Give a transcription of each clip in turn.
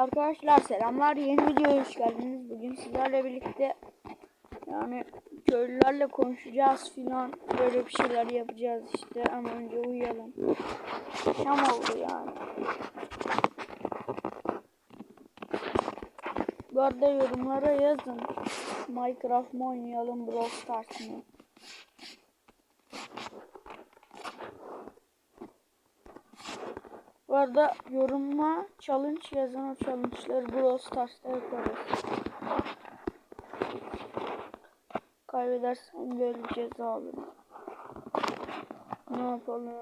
Arkadaşlar selamlar yeni videoya hoş geldiniz. Bugün sizlerle birlikte yani köylülerle konuşacağız filan böyle bir şeyler yapacağız işte ama önce uyuyalım. Şam oldu yani. Bu arada yorumlara yazın. Minecraft mı oynayalım Brawl Stars mı? Bu arada yoruma challenge yazan o challenge'ları Brawl Stars'ta yaparız. Kaybedersen böyle ceza alırım. Ne yapalım?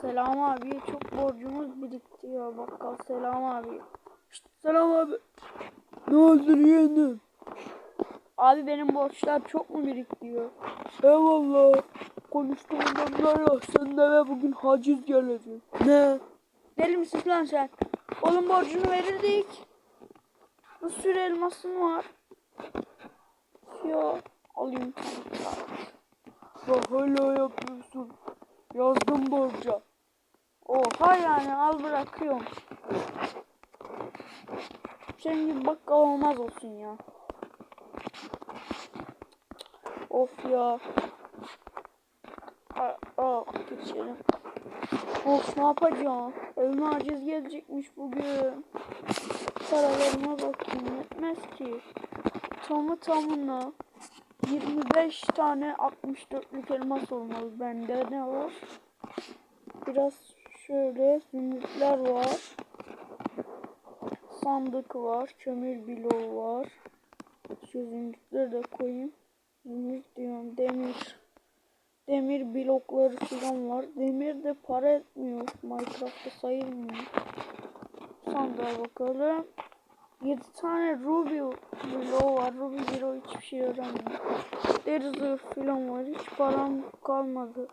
Selam abi çok borcumuz birikti ya bakkal Selam abi. Şşt, selam abi. Ne oldu yeğenim? Abi benim borçlar çok mu biriktiriyor? Eyvallah. Konuştuğumdan ya senin eve bugün haciz gelecek. Ne? Deli misin lan sen? Oğlum borcunu verirdik. Bir sürü elmasın var. Ya alayım. Bak hala yapıyorsun. Yazdım borca. Oha yani al bırakıyorum. Senin gibi bakkal olmaz olsun ya. Of ya. Aa, aa geçelim. Of ne yapacağım? Evime aciz gelecekmiş bugün. Paralarıma bakayım yetmez ki. Tamı tamına 25 tane 64'lük elmas olmalı bende ne var? Biraz şöyle zümrütler var. Sandık var. Kömür bloğu var. Şu zümrütleri de koyayım. Zümrüt diyorum demir. Demir blokları falan var. Demir de para etmiyor. Minecraft'ta sayılmıyor. Sandığa bakalım. 7 tane ruby bloğu var. Ruby bloğu hiçbir şey yaramıyor. Deri falan var. Hiç param kalmadı.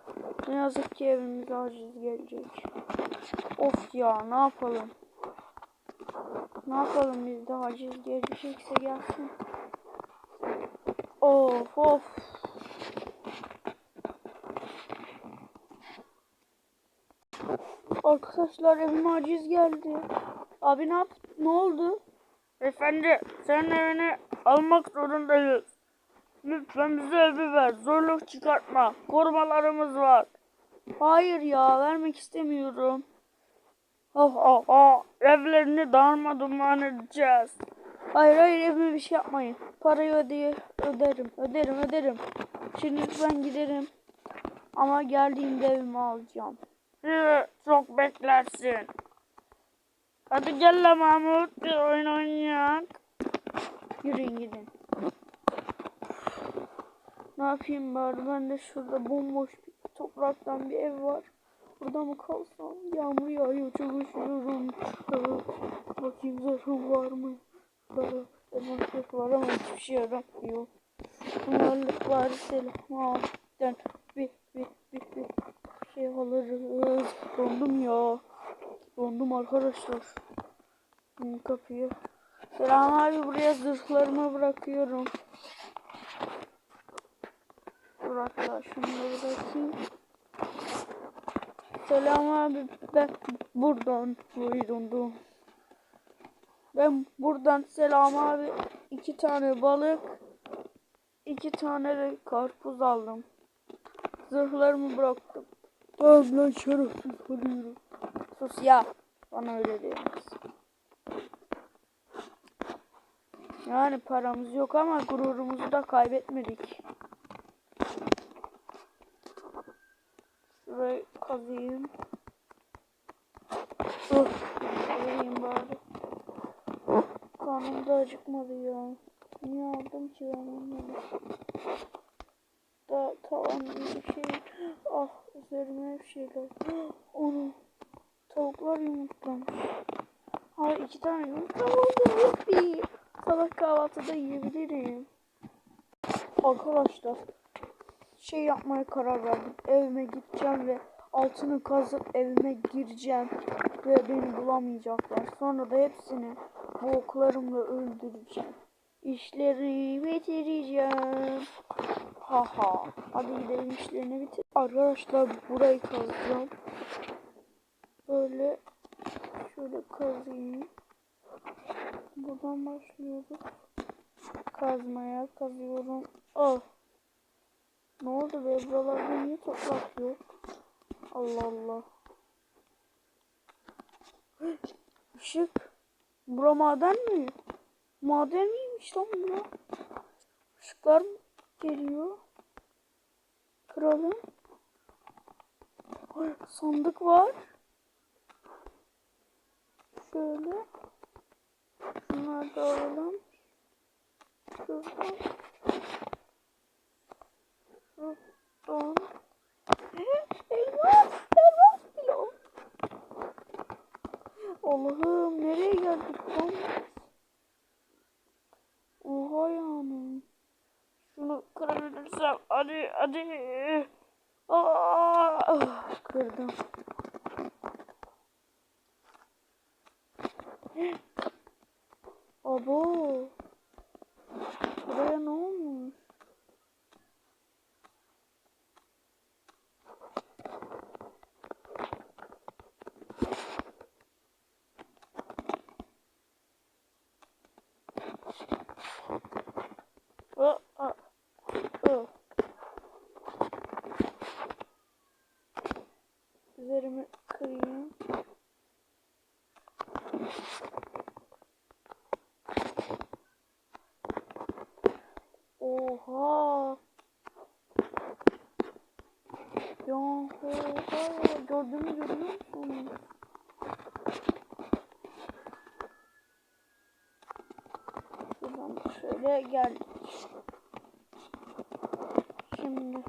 Ne yazık ki evimize aciz gelecek. Of ya ne yapalım? Ne yapalım biz de haciz gelecekse gelsin. Of of. Arkadaşlar evime aciz geldi. Abi ne yap? Ne oldu? Efendi senin evini almak zorundayız. Lütfen bize evi ver. Zorluk çıkartma. Korumalarımız var. Hayır ya vermek istemiyorum. Oh oh oh. Evlerini darmadağın edeceğiz. Hayır hayır evime bir şey yapmayın. Parayı ödeye öderim. Öderim öderim. Şimdi ben giderim. Ama geldiğimde evimi alacağım. Çok beklersin. Hadi gel la Mahmut bir oyun oynayalım. Yürüyün gidin. Ne yapayım bari ben de şurada bomboş bir topraktan bir ev var. Burada mı kalsam? Yağmur yağıyor çok üşüyorum. Bakayım zarfım var mı? Elmas var ama hiçbir şey yaramıyor. Bunlarlık var selam. Den bir bir bir bir şey alırız. Dondum ya. Dondum arkadaşlar. Hı, Kapıyı. Selam abi buraya zırhlarımı bırakıyorum. Bırak ya şunları bırakayım. Selam abi ben buradan buyurundum. Ben buradan selam abi iki tane balık iki tane de karpuz aldım. Zırhlarımı bıraktım. Tamam lan şerefsiz kalıyorum. Sus ya. Bana öyle diyemez. Yani paramız yok ama gururumuzu da kaybetmedik. Şurayı kazıyım. Dur. Kazıyım bari. Karnım da acıkmadı ya. Niye aldım ki ben onları? Da tavan bir şey. Ah üzerime bir şeyler. Onu tavuklar yumurtlamış. Ha iki tane yumurta oldu. Yuppi. Sabah kahvaltıda yiyebilirim. Arkadaşlar şey yapmaya karar verdim. Evime gideceğim ve altını kazıp evime gireceğim ve beni bulamayacaklar. Sonra da hepsini bu oklarımla öldüreceğim. İşleri bitireceğim. Haha. Hadi gidelim işlerini bitir. Arkadaşlar burayı kazacağım. Böyle şöyle kazayım. Buradan başlıyoruz. Kazmaya kazıyorum. Oh. Ne oldu be buralarda niye toprak yok? Allah Allah. Işık. Bura maden mi? Maden miymiş lan bura? Işıklar geliyor. Kıralım. Ay, sandık var. Şöyle. Şunları da alalım. Şuradan. Şuradan. Elmas. Elmas pilon. Allah'ım nereye geldik lan? Oha yani. Şunu kırabilirsem hadi hadi. Aa, kırdım. Abo. Buraya ne olmuş? Aa, aa, aa. Üzerimi kırayım. Oha. Ya oha. Gördüğümü görüyor musun? Şuradan şöyle geldik. Şimdi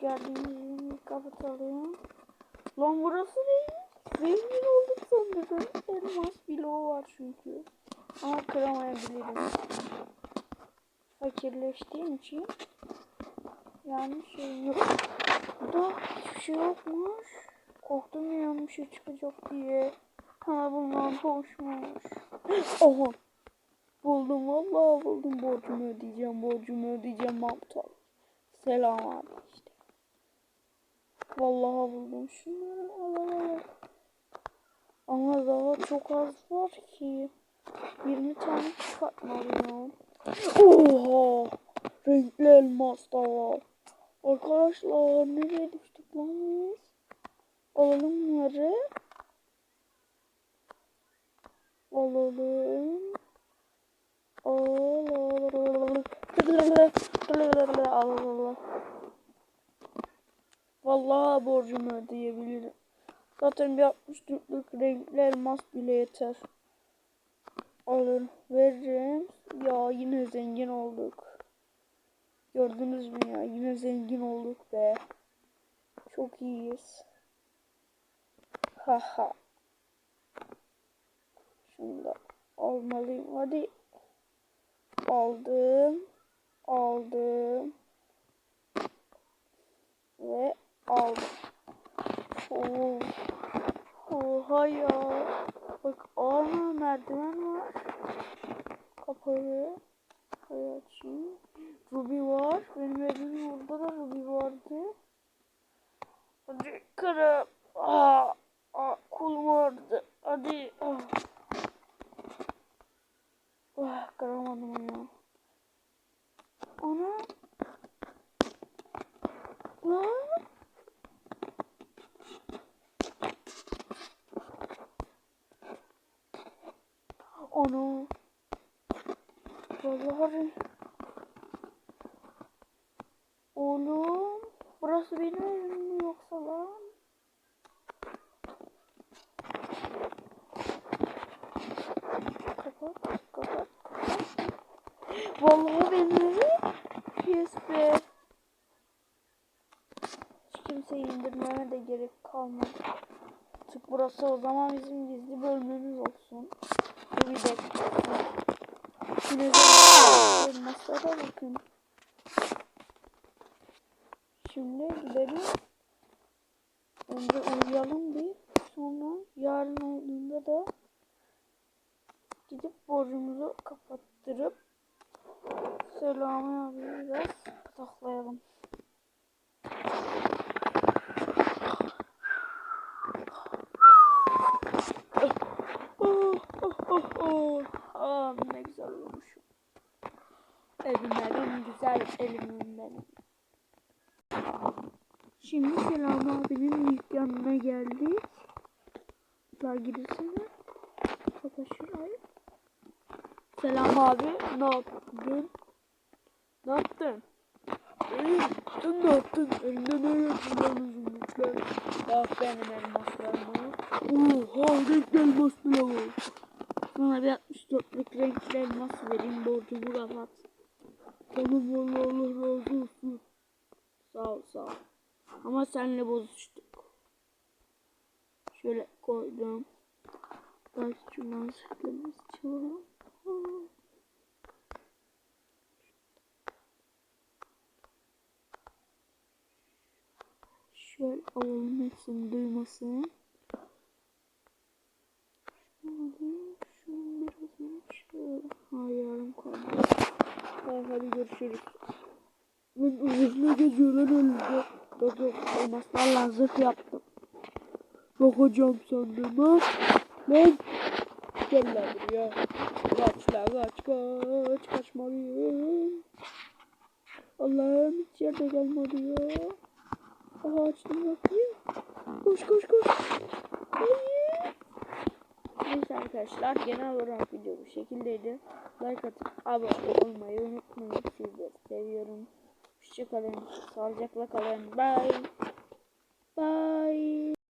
geldiğimiz yeri kapatalım. Lan burası değil. Zengin olduk sanırım. Elmas bloğu var çünkü. Ama kıramayabilirim. Fakirleştiğim için. Yani şey yok. Burada hiçbir şey yokmuş. Korktum ya bir şey çıkacak diye. Ha bundan hoşmuş. Oha. Buldum vallahi buldum borcumu ödeyeceğim borcumu ödeyeceğim Mahmut Selam abi işte. Vallahi buldum şunları al. Ama daha çok az var ki. 20 tane çıkartmalıyım. Oha! Renkli elmas var. Arkadaşlar nereye düştük lan biz? Alalım bunları. Alalım. Vallahi borcumu ödeyebilirim. Zaten bir 64'lük renkli elmas bile yeter. Alır veririm. Ya yine zengin olduk. Gördünüz mü ya? Yine zengin olduk be. Çok iyiyiz. Haha. Şunu da almalıyım. Hadi. Aldım. Aldım. Ve aldım. Oo. Oha ya. Bak ana merdiven var. Kapalı. Hayır açayım. Ruby var. Benim evimin orada da Ruby vardı. Hadi kırıp. Aa, aa, kolum vardı. Hadi. Ah. Ah, kıramadım ya. Vallahi. Oğlum. Burası benim evim mi yoksa lan? Kapat, kapat, kapat. Vallahi benim evim. Yes be. Hiç kimseyi indirmeme de gerek kalmadı. Artık burası o zaman bizim gizli bölmemiz olsun. Bir dakika. Şuraya elmaslara bakın. Şimdi gidelim. Önce uyuyalım bir. Sonra yarın olduğunda da gidip borcumuzu kapattırıp Selami abi biraz pataklayalım. Oh, oh, oh, oh. Aa, ne güzel olmuşum. Evim evim güzel elimim benim. Şimdi Selam abinin dükkanına geldik. Daha girsene. Kapa şurayı. Selam abi ne yaptın? Ne yaptın? İyi. Sen ne yaptın? Elinde ne yaptın uzunluklar? Bak benim elmaslarıma. Oha renkli elmas bile var. Sana bir 64'lük renkli elmas vereyim borcumu kapat. Tamam valla Allah razı olsun. Sağ ol sağ ol. Ama seninle bozuştuk. Şöyle koydum. Belki şundan sıkılmış çalalım. Alalım hepsini duymasın. Şöyle, şunu biraz şöyle. Hayır yarım kaldı. Tamam hadi görüşürüz. Lan zırhla geziyor lan önünde. Yok yok elmaslarla zırh yaptım. Yok hocam sandım ha. Lan. Gel lan buraya. Kaç lan kaç kaç. Kaçmalıyım. Allah'ım hiç yerde gelmedi ya. Açtım kapıyı. Koş koş koş. Neyse arkadaşlar genel olarak video bu şekildeydi. Like atıp abone olmayı unutmayın. Sizleri seviyorum. Hoşçakalın. Sağlıcakla kalın. Bye. Bye.